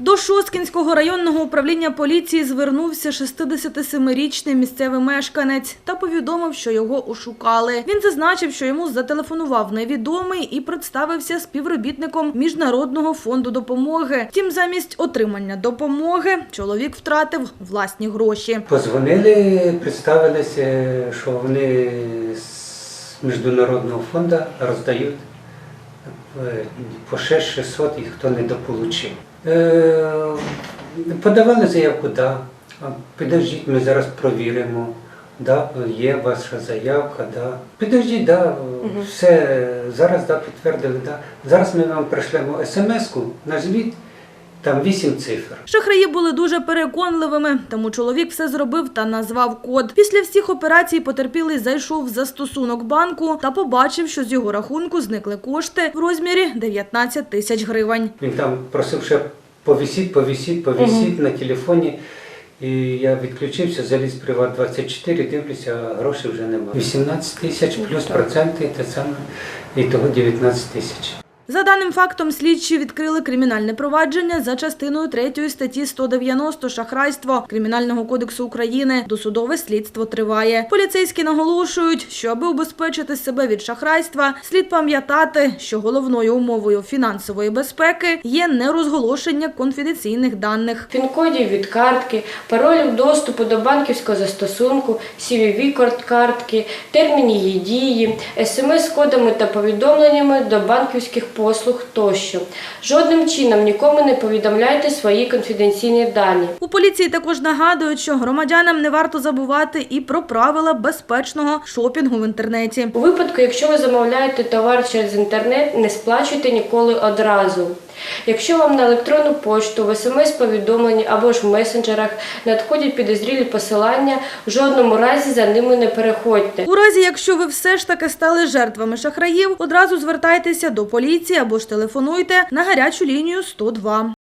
До Шосткінського районного управління поліції звернувся 67-річний місцевий мешканець та повідомив, що його ошукали. Він зазначив, що йому зателефонував невідомий і представився співробітником Міжнародного фонду допомоги. Втім, замість отримання допомоги чоловік втратив власні гроші. Позвонили, представилися, що вони з міжнародного фонду роздають по 6-600 і хто не дополучив. Е, Подавали заявку, да. Підождіть, ми зараз провіримо. Да, є ваша заявка, да. Підождіть, да, все, зараз да, підтвердили, да. Зараз ми вам пришлемо смс-ку, назвіть там 8 цифр. Шахраї були дуже переконливими, тому чоловік все зробив та назвав код. Після всіх операцій потерпілий зайшов в застосунок банку та побачив, що з його рахунку зникли кошти в розмірі 19 тисяч гривень. Він там просив ще повісіть, повісіть, повісіть на телефоні. І я відключився, заліз Приват 24, дивлюся, а грошей вже немає. 18 тисяч плюс проценти, те саме, і того 19 тисяч. За даним фактом, слідчі відкрили кримінальне провадження за частиною 3 статті 190 «Шахрайство» Кримінального кодексу України. Досудове слідство триває. Поліцейські наголошують, що аби убезпечити себе від шахрайства, слід пам'ятати, що головною умовою фінансової безпеки є нерозголошення конфіденційних даних. Пін-кодів від картки, паролів доступу до банківського застосунку, cvv код картки, терміни її дії, смс-кодами та повідомленнями до банківських послуг тощо. Жодним чином нікому не повідомляйте свої конфіденційні дані. У поліції також нагадують, що громадянам не варто забувати і про правила безпечного шопінгу в інтернеті. У випадку, якщо ви замовляєте товар через інтернет, не сплачуйте ніколи одразу. Якщо вам на електронну почту, в смс-повідомленні або ж в месенджерах надходять підозрілі посилання, в жодному разі за ними не переходьте. У разі, якщо ви все ж таки стали жертвами шахраїв, одразу звертайтеся до поліції або ж телефонуйте на гарячу лінію 102.